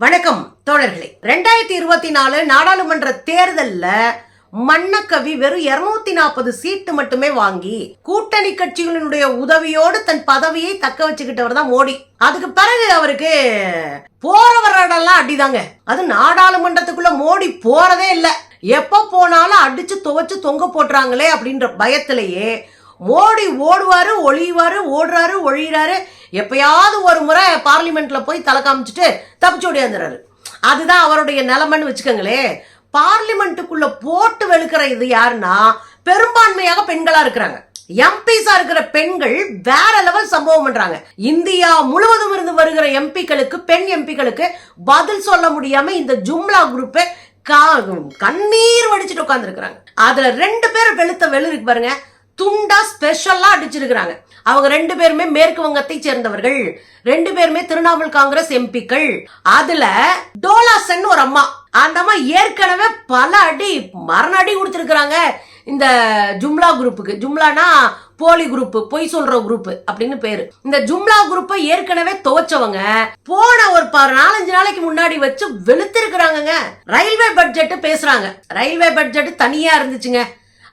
வணக்கம் தோழர்களே. ரெண்டாயிரத்தி இருபத்தி நாலு நாடாளுமன்ற தேர்தல்ல மன்னக்கவி வெறும் இருநூத்தி நாற்பது சீட்டு மட்டுமே வாங்கி கூட்டணி கட்சிகளினுடைய உதவியோடு தன் பதவியை தக்க வச்சுக்கிட்டவர் தான் மோடி. அதுக்கு பிறகு அவருக்கு போறவரெல்லாம் அடிதாங்க. அது நாடாளுமன்றத்துக்குள்ள மோடி போறதே இல்லை. எப்ப போனாலும் அடிச்சு துவைச்சு தொங்க போட்டுறாங்களே அப்படின்ற பயத்திலேயே மோடி ஓடுவாரு ஒளிவாரு ஓடுறாரு ஒழிகிறாரு எப்பயாவது ஒரு முறை பார்லிமெண்ட்ல போய் தலை காமிச்சிட்டு தப்பிச்சு ஓடியாந்துறாரு. அதுதான் அவருடைய நிலைமைன்னு வச்சுக்கோங்களேன் பார்லிமெண்ட்டுக்குள்ள போட்டு வெளுக்கிற இது யாருன்னா பெரும்பான்மையாக பெண்களா இருக்கிறாங்க. எம்பிஸா இருக்கிற பெண்கள் வேற லெவல் சம்பவம் பண்றாங்க. இந்தியா முழுவதும் இருந்து வருகிற எம்பிக்களுக்கு பெண் எம்பிக்களுக்கு பதில் சொல்ல முடியாம இந்த ஜும்லா குரூப் கண்ணீர் வடிச்சிட்டு உட்காந்துருக்குறாங்க அதுல ரெண்டு பேர் வெளுத்த வெளு இருக்கு பாருங்க. துண்டா ஸ்பெஷலா அடிச்சிருக்கிறாங்க. அவங்க ரெண்டு பேருமே மேற்கு வங்கத்தை சேர்ந்தவர்கள். ரெண்டு பேருமே திரிணாமுல் காங்கிரஸ் எம்பிக்கள். அதுல டோலாசன் ஒரு அம்மா. அந்த அம்மா ஏற்கனவே பல அடி மரண அடி கொடுத்துருக்குறாங்க. இந்த ஜும்லா குரூப்புக்கு. ஜும்லானா போலி குரூப் பொய் சொல்ற குரூப் அப்படின்னு பேரு. இந்த ஜும்லா குரூப்பை ஏற்கனவே துவச்சவங்க போன ஒரு நாலஞ்சு நாளைக்கு முன்னாடி வச்சு வெளுத்திருக்கிறாங்கங்க. ரயில்வே பட்ஜெட் பேசுறாங்க. ரயில்வே பட்ஜெட் தனியா இருந்துச்சுங்க.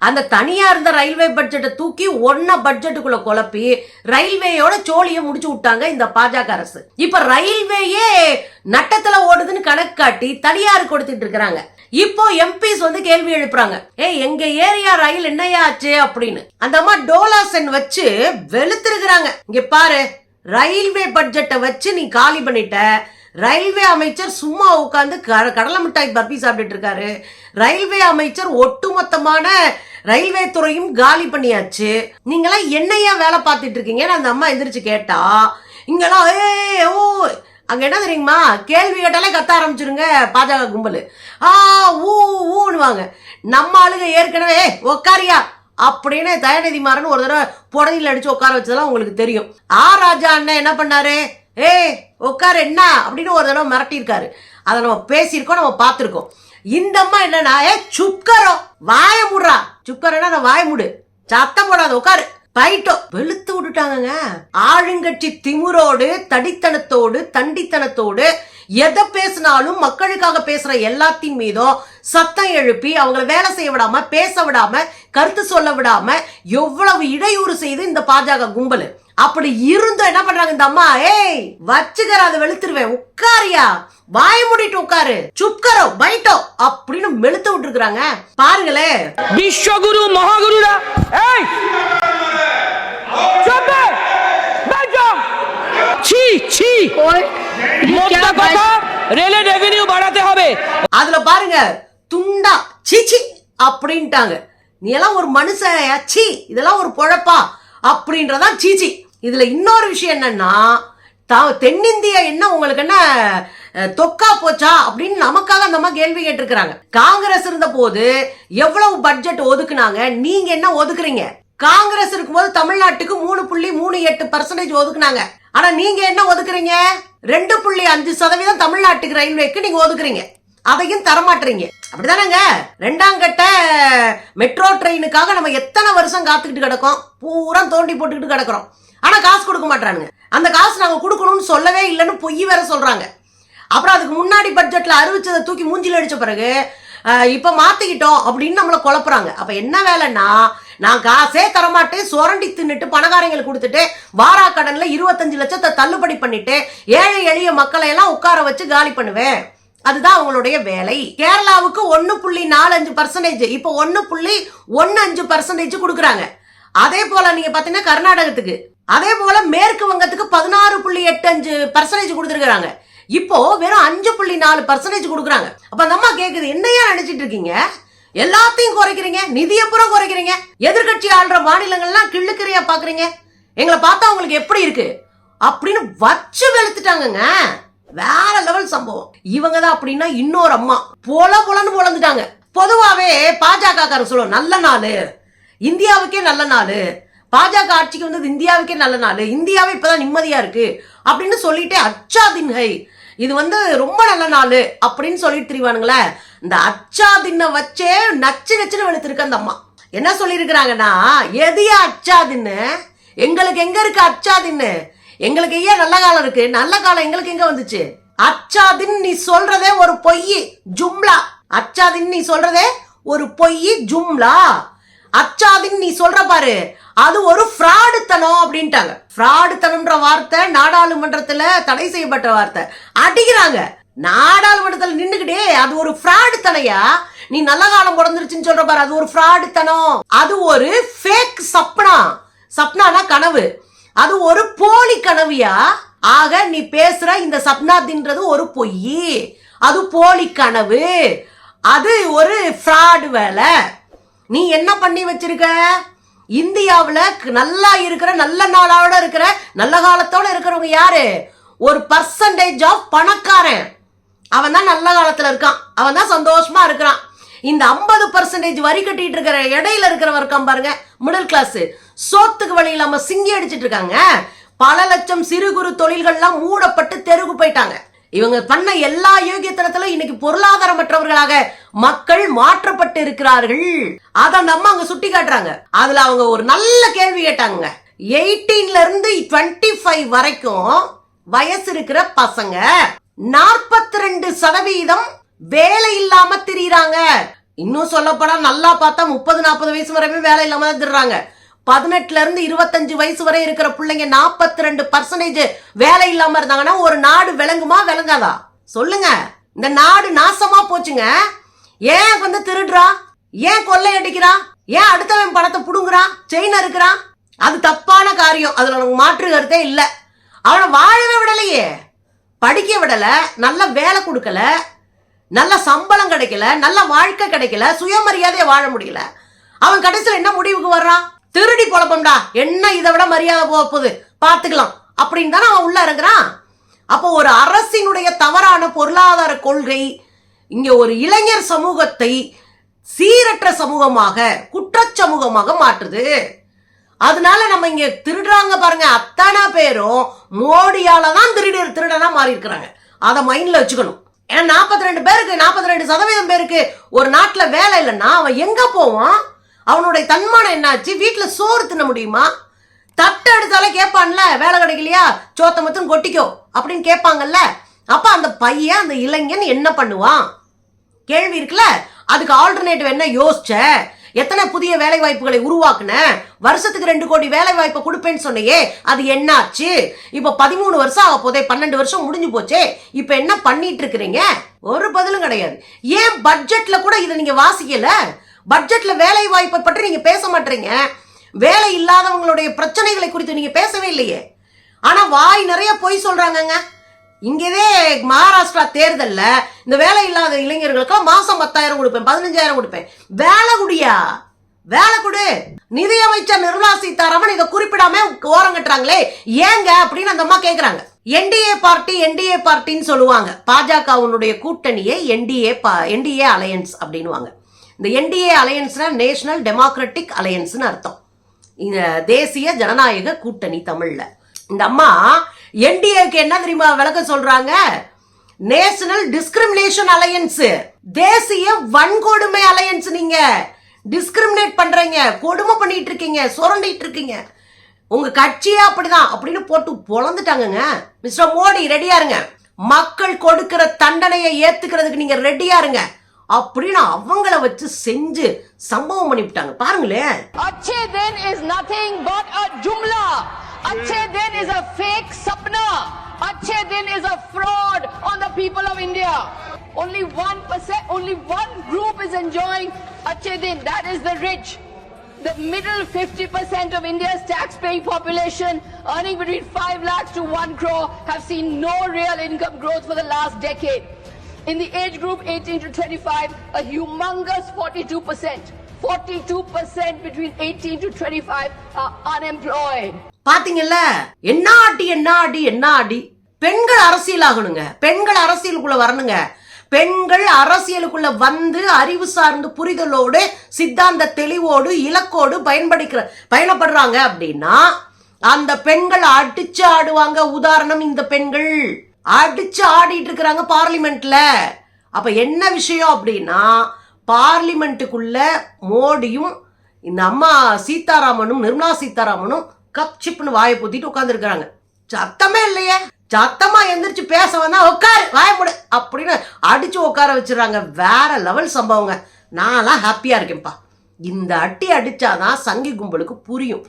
அந்த தனியா இருந்த ரயில்வே பட்ஜெட்டை தூக்கி ஒன்ன பட்ஜெட்டுக்குள்ள குழப்பி ரயில்வேயோட சோழியை முடிச்சு விட்டாங்க இந்த பாஜக அரசு. இப்ப ரயில்வேயே நட்டத்துல ஓடுதுன்னு கணக்கு காட்டி தனியார் கொடுத்துட்டு இருக்கிறாங்க. இப்போ எம்பிஸ் வந்து கேள்வி எழுப்புறாங்க. ஏ எங்க ஏரியா ரயில் என்னையா ஆச்சு அப்படின்னு. அந்த அம்மா டோலாசன் வச்சு வெளுத்திருக்கிறாங்க. இங்க பாரு ரயில்வே பட்ஜெட்டை வச்சு நீ காலி பண்ணிட்ட. ரயில்வே அமைச்சர் சும்மா உட்காந்து கடலை மிட்டாய் பர்பி சாப்பிட்டுட்டு இருக்காரு. ரயில்வே அமைச்சர் ஒட்டுமொத்தமான ரயில்வே துறையும் காலி பண்ணியாச்சு. நீங்களாம் என்னையா வேலை பார்த்துட்டு இருக்கீங்கன்னு அந்த அம்மா எந்திரிச்சு கேட்டா இங்கெல்லாம் ஏ ஓ அங்க என்ன தெரியுமா? கேள்வி கேட்டாலே கத்த ஆரம்பிச்சிருங்க பாஜக கும்பல். ஆ ஊ ஊன்னுவாங்க. நம்ம ஆளுங்க ஏற்கனவே உக்காரியா? அப்படின்னு தயாநிதி மாறன் ஒரு தடவை புடையில் அடிச்சு உட்கார வச்சதெல்லாம் உங்களுக்கு தெரியும். ஆ ராஜா அண்ணன் என்ன பண்ணாரு? ஏய் உட்காரு என்ன? அப்படின்னு ஒரு தடவை மிரட்டியிருக்காரு. அதை நம்ம பேசியிருக்கோம் நம்ம பார்த்துருக்கோம். இந்த அம்மா என்னன்னா ஏ சுப்கரோ வாய முடுறா. சுப்கரனா நான் வாய முடு. சத்தம் போடாத உட்காரு பைட்டோ. வெளுத்து விட்டுட்டாங்கங்க. ஆளுங்கட்சி திமுரோடு தடித்தனத்தோடு தண்டித்தனத்தோடு எதை பேசினாலும் மக்களுக்காக பேசுற எல்லாத்தின் மீதும் சத்தம் எழுப்பி அவங்கள வேலை செய்ய விடாம பேச விடாம கருத்து சொல்ல விடாம எவ்வளவு இடையூறு செய்து இந்த பாஜக கும்பல். அப்படி இருந்தும் என்ன பண்றாங்க இந்த அம்மா? ஏய் வச்சுக்கிற அதை வெளுத்துருவேன். உட்காரியா. வாய மூடிட்டு உட்காரு. சுப்கரோ பைட்டோ அப்படின்னு மெழுத்து விட்டுருக்குறாங்க. பாருங்களே. விஸ்வகுரு மகாகுருடா. ஏய்! ছি ছি মোদ্দা কথা রেলের அதுல பாருங்க. துண்டா சீச்சி அப்படின்ட்டாங்க. நீ எல்லாம் ஒரு மனுஷன் சி இதெல்லாம் ஒரு பொழப்பா? அப்படின்றதான் சீச்சி இதுல இன்னொரு விஷயம் என்னன்னா தென்னிந்தியா என்ன உங்களுக்கு என்ன தொக்கா போச்சா அப்படின்னு நமக்காக அந்த அம்மா கேள்வி கேட்டிருக்கிறாங்க. காங்கிரஸ் இருந்த போது எவ்வளவு பட்ஜெட் ஒதுக்குனாங்க? நீங்க என்ன ஒதுக்குறீங்க? காங்கிரஸ் இருக்கும்போது தமிழ்நாட்டுக்கு மூணு புள்ளி மூணு எட்டு பர்சன்டேஜ் ஒதுக்குனாங்க. ஆனா நீங்க என்ன ஒதுக்குறீங்க? ரெண்டு புள்ளி அஞ்சு சதவீதம் தமிழ்நாட்டுக்கு ரயில்வேக்கு நீங்க ஒதுக்குறீங்க. அதையும் தரமாட்டுறீங்க. அப்படிதானங்க? ரெண்டாம் கட்ட மெட்ரோ ட்ரெயினுக்காக நம்ம எத்தனை வருஷம் காத்துக்கிட்டு கிடக்கோம்? பூரா தோண்டி போட்டுக்கிட்டு கிடக்குறோம். ஆனா காசு கொடுக்க மாட்டானுங்க அந்த காசு நாங்க கொடுக்கணும்னு சொல்லவே இல்லைன்னு பொய் வேற சொல்றாங்க. அப்புறம் அதுக்கு முன்னாடி பட்ஜெட்டில் அறிவிச்சதை தூக்கி மூஞ்சில் அடித்த பிறகு இப்போ மாற்றிக்கிட்டோம் அப்படின்னு நம்மளை குழப்புறாங்க. அப்போ என்ன வேலைன்னா நான் காசே தரமாட்டேன் சுரண்டி தின்னுட்டு பணக்காரங்களுக்கு கொடுத்துட்டு வாரா கடன்ல இருபத்தஞ்சு லட்சத்தை தள்ளுபடி பண்ணிட்டு ஏழை எளிய மக்களை எல்லாம் உட்கார வச்சு காலி பண்ணுவேன். அதுதான் அவங்களுடைய வேலை. கேரளாவுக்கு ஒன்று புள்ளி நாலு அஞ்சு பர்சன்டேஜ் இப்போ ஒன்று புள்ளி ஒன்று அஞ்சு பர்சன்டேஜ் கொடுக்குறாங்க. அதே போல நீங்க பாத்தீங்கன்னா கர்நாடகத்துக்கு. அதே போல மேற்கு வங்கத்துக்கு பதினாறு புள்ளி எட்டு அஞ்சு பர்சன்டேஜ் கொடுத்துருக்காங்க இப்போ வெறும் அஞ்சு புள்ளி நாலு பர்சன்டேஜ் கொடுக்குறாங்க. அப்ப அந்த அம்மா கேக்குது என்னையா நினைச்சிட்டு இருக்கீங்க? எல்லாத்தையும் குறைக்கிறீங்க நிதியை பூரா குறைக்கிறீங்க. எதிர்க்கட்சி ஆள்ற மாநிலங்கள்லாம் கிள்ளுக்கிறையா பாக்குறீங்க. எங்களை பார்த்தா உங்களுக்கு எப்படி இருக்கு? அப்படின்னு வச்சு வெளுத்துட்டாங்கங்க. வேற லெவல் சம்பவம். இவங்க தான் அப்படின்னா இன்னொரு அம்மா. பொல பொலன்னு பொழந்துட்டாங்க பொதுவாவே பாஜக காரங்க சொல்லுவோம் நல்ல நாள். இந்தியாவுக்கே நல்ல நாள். பாஜக ஆட்சிக்கு வந்தது இந்தியாவுக்கே நல்ல நாள். இந்தியாவே இப்பதான் நிம்மதியா இருக்கு. அப்படின்னு சொல்லிட்டு அச்சா தின்ஹை இது வந்து ரொம்ப நல்ல நாள் அப்படின்னு சொல்லிட்டு திரிவானுங்களே இந்த அச்சா தின்ன வச்சே நச்சு நச்சுன்னு வெளுத்திருக்கு அந்த அம்மா. என்ன சொல்லியிருக்கிறாங்கன்னா எதையா அச்சா தின்னு எங்களுக்கு எங்க இருக்கு அச்சா தின்னு எங்களுக்கு ஏன் நல்ல காலம் இருக்கு? நல்ல காலம் எங்களுக்கு எங்க வந்துச்சு? அச்சாதின் நீ சொல்றதே ஒரு பொய் ஜும்லா. அச்சாதின் நீ சொல்றதே ஒரு பொய் ஜும்லா. அச்சாதின் நீ சொல்ற பாரு. அது ஒரு ஃப்ராடுத்தனம் அப்படின்ட்டாங்க. ஃப்ராடுத்தனம்ன்ற வார்த்தை நாடாளுமன்றத்துல தடை செய்யப்பட்ட வார்த்தை. அடிக்கிறாங்க. நாடாளுமன்றத்துல நின்னுக்கிட்டே அது ஒரு ஃப்ராடு தனையா நீ நல்ல காலம் பிறந்துருச்சுன்னு சொல்ற பாரு. அது ஒரு ஃப்ராடுத்தனம். அது ஒரு ஃபேக் சப்னா. சப்னானா கனவு. அது ஒரு போலி கனவியா? ஆக நீ பேசுற இந்த சப்னாதின்றது ஒரு பொய். அது போலி கனவு. அது ஒரு ஃப்ராடு வேலை. நீ என்ன பண்ணி வச்சிருக்க? இந்தியாவில் க- நல்லா இருக்கிற நல்ல நாளோட இருக்கிற நல்ல காலத்தோட இருக்கிறவங்க யாரு? ஒரு பர்சன்டேஜ் ஆஃப் பணக்காரன். அவன் தான் நல்ல காலத்தில் இருக்கான். அவன் தான் சந்தோஷமா இருக்கிறான். இந்த ஐம்பது பர்சன்டேஜ் வரி கட்டிட்டு இருக்கிற இடையில இருக்கிறவன் இருக்கான் பாருங்க மிடில் கிளாஸ் சோத்துக்கு வழி இல்லாம சிங்கி அடிச்சிட்டு இருக்காங்க. பல லட்சம் சிறு குறு தொழில்கள்லாம் மூடப்பட்டு தெருகு போயிட்டாங்க. இவங்க பண்ண எல்லா யோகியத்தனத்திலும் இன்னைக்கு பொருளாதாரமற்றவர்களாக மக்கள் மாற்றப்பட்டு இருக்கிறார்கள் அத அந்த அம்மா அங்க சுட்டி காட்டுறாங்க. அதுல அவங்க ஒரு நல்ல கேள்வி கேட்டாங்க எயிட்டீன்ல இருந்து டுவெண்ட்டி ஃபைவ் வரைக்கும் வயசு இருக்கிற பசங்க நாற்பத்தி ரெண்டு சதவீதம் வேலை இல்லாம திரியிறாங்க. இன்னும் சொல்லப்போனா நல்லா பார்த்தா முப்பது நாற்பது வயசு வரையுமே வேலை இல்லாம தான் திடுறாங்க பதினெட்டுல இருந்து இருபத்தஞ்சு வயசு வரை இருக்கிற பிள்ளைங்க நாற்பத்தி ரெண்டு பர்சன்டேஜ் வேலை இல்லாம இருந்தாங்கன்னா ஒரு நாடு விளங்குமா விளங்காதா? சொல்லுங்க. இந்த நாடு நாசமா போச்சுங்க. ஏன் வந்து திருடுறா? ஏன் கொள்ளை அடிக்கிறான் ஏன் அடுத்தவன் பணத்தை புடுங்குறான் செயின் அறுக்கிறான் அது தப்பான காரியம். அதுல நமக்கு மாற்று கருத்தே இல்ல. அவனை வாழவே விடலையே. படிக்க விடல. நல்ல வேலை கொடுக்கல. நல்ல சம்பளம் கிடைக்கல. நல்ல வாழ்க்கை கிடைக்கல. சுயமரியாதையை வாழ முடியல. அவன் கடைசியில் என்ன முடிவுக்கு வர்றான்? திருடி பொழப்பம்டா. என்ன இதை விட மரியாதை போக போகுது? பார்த்துக்கலாம். அப்படின்னு தானே அவன் உள்ள இறங்குறான். அப்போ ஒரு அரசினுடைய தவறான பொருளாதார கொள்கை இங்க ஒரு இளைஞர் சமூகத்தை சீரற்ற சமூகமாக குற்ற சமூகமாக மாற்றுது. அதனால நம்ம இங்க திருடுறாங்க பாருங்க அத்தனை பேரும் மோடியால தான் திருடி திருடனா மாறி இருக்கிறாங்க அதை மைண்ட்ல வச்சுக்கணும். ஏன்னா நாற்பத்தி ரெண்டு பேருக்கு நாற்பத்தி ரெண்டு சதவீதம் பேருக்கு ஒரு நாட்டில் வேலை இல்லைன்னா அவன் எங்க போவான்? அவனுடைய தன்மானம் என்னாச்சு? வீட்டில் சோறு தின்ன முடியுமா? தட்டு எடுத்தாலே கேட்பான்ல வேலை கிடைக்கலையா? சோத்த மொத்தம் கொட்டிக்கோ அப்படின்னு கேட்பாங்கல்ல. அப்போ அந்த பையன் அந்த இளைஞன் என்ன பண்ணுவான்? கேள்வி இருக்குல்ல? அதுக்கு ஆல்டர்னேட்டிவ் என்ன யோசிச்ச? எத்தனை புதிய வேலை வாய்ப்புகளை உருவாக்குன? வருஷத்துக்கு ரெண்டு கோடி வேலை வாய்ப்பை கொடுப்பேன்னு சொன்னையே அது என்னாச்சு? இப்போ பதிமூணு வருஷம் ஆக போதே பன்னெண்டு வருஷம் முடிஞ்சு போச்சே இப்போ என்ன பண்ணிட்டு இருக்கிறீங்க? ஒரு பதிலும் கிடையாது. ஏன் பட்ஜெட்ல கூட இதை நீங்க வாசிக்கல? பட்ஜெட்ல வேலை வாய்ப்பை பற்றி நீங்க பேச மாட்டீங்க. வேலை இல்லாதவங்களுடைய பிரச்சனைகளை குறித்து நீங்க பேசவே இல்லையே. ஆனா வாய் நிறைய பொய் சொல்றாங்கங்க. இங்கேதே மகாராஷ்டிரா தேர்தலில் இந்த வேலை இல்லாத இளைஞர்களுக்கு மாசம் பத்தாயிரம் கொடுப்பேன் பதினஞ்சாயிரம் கொடுப்பேன். வேலை குடியா? வேலை கொடு. நிதியமைச்சர் நிர்மலா சீதாராமன் இதை குறிப்பிடாம ஓரம் கட்டுறாங்களே. ஏங்க அப்படின்னு அந்த அம்மா கேட்குறாங்க என்டிஏ பார்ட்டி என்டிஏ பார்ட்டின்னு சொல்லுவாங்க. பாஜகவுடைய கூட்டணியை என்டிஏ என்டிஏ அலையன்ஸ் அப்படின்னுவாங்க. இந்த என்டிஏ அலையன்ஸ்னா நேஷனல் டெமோக்ராட்டிக் அலையன்ஸ்னு அர்த்தம். இந்த தேசிய ஜனநாயக கூட்டணி தமிழ்ல. இந்த அம்மா என்டிஏக்கு என்ன தெரியுமா விளக்கம் சொல்றாங்க? நேஷனல் டிஸ்கிரிமினேஷன் அலையன்ஸ் தேசிய வன்கொடுமை அலையன்ஸ் நீங்க. டிஸ்கிரிமினேட் பண்றீங்க. கொடுமை பண்ணிட்டு இருக்கீங்க சுரண்டிட்டு இருக்கீங்க உங்க கட்சியே அப்படிதான் அப்படின்னு போட்டு பொழந்துட்டாங்கங்க. மிஸ்டர் மோடி ரெடியா இருங்க. மக்கள் கொடுக்கிற தண்டனையை ஏத்துக்கிறதுக்கு நீங்க ரெடியா இருங்க. அப்படின்னு அவங்கள வச்சு செஞ்சு சம்பவம் பண்ணிவிட்டாங்க பாருங்களேன் Achhe Din is nothing but a jumla. Achhe Din is a fake sapna. Achhe Din is a fraud on the people of India. Only 1%, only one group is enjoying Achhe Din. That is the rich. The middle 50% of India's tax-paying population earning between 5 lakhs to 1 crore have seen no real income growth for the last decade. In the age group 18 to 25, a humongous 42%, 42% between 18 to 25 are unemployed. பாத்தீங்கல்ல? என்ன ஆடி என்ன ஆடி என்ன ஆடி பெண்கள் அரசியல் ஆகணுங்க பெண்கள் அரசியலுக்குள்ள வரணுங்க. பெண்கள் அரசியலுக்குள்ள வந்து அறிவு சார்ந்து புரிதலோடு சித்தாந்த தெளிவோடு இலக்கோடு பயன்படுகிற பயணப்படுறாங்க அப்படின்னா அந்த பெண்கள் அடிச்சு ஆடுவாங்க. உதாரணம் இந்த பெண்கள். அடிச்சு ஆடிட்டு இருக்கிறாங்க பார்லிமெண்ட்ல. அப்ப என்ன விஷயம் அப்படின்னா பார்லிமெண்ட்டுக்குள்ள மோடியும் இந்த அம்மா சீதாராமனும் நிர்மலா சீதாராமனும் கப் சிப்னு வாயை பொத்திட்டு உட்காந்துருக்கிறாங்க சத்தமே இல்லையே. சத்தமா எந்திரிச்சு பேச வந்தா உட்காரு வாயப்படு அப்படின்னு அடிச்சு உட்கார வச்சிடுறாங்க. வேற லெவல் சம்பவங்க. நான்லாம் ஹாப்பியா இருக்கேன்ப்பா. இந்த அட்டி அடிச்சாதான் சங்கி கும்பலுக்கு புரியும்.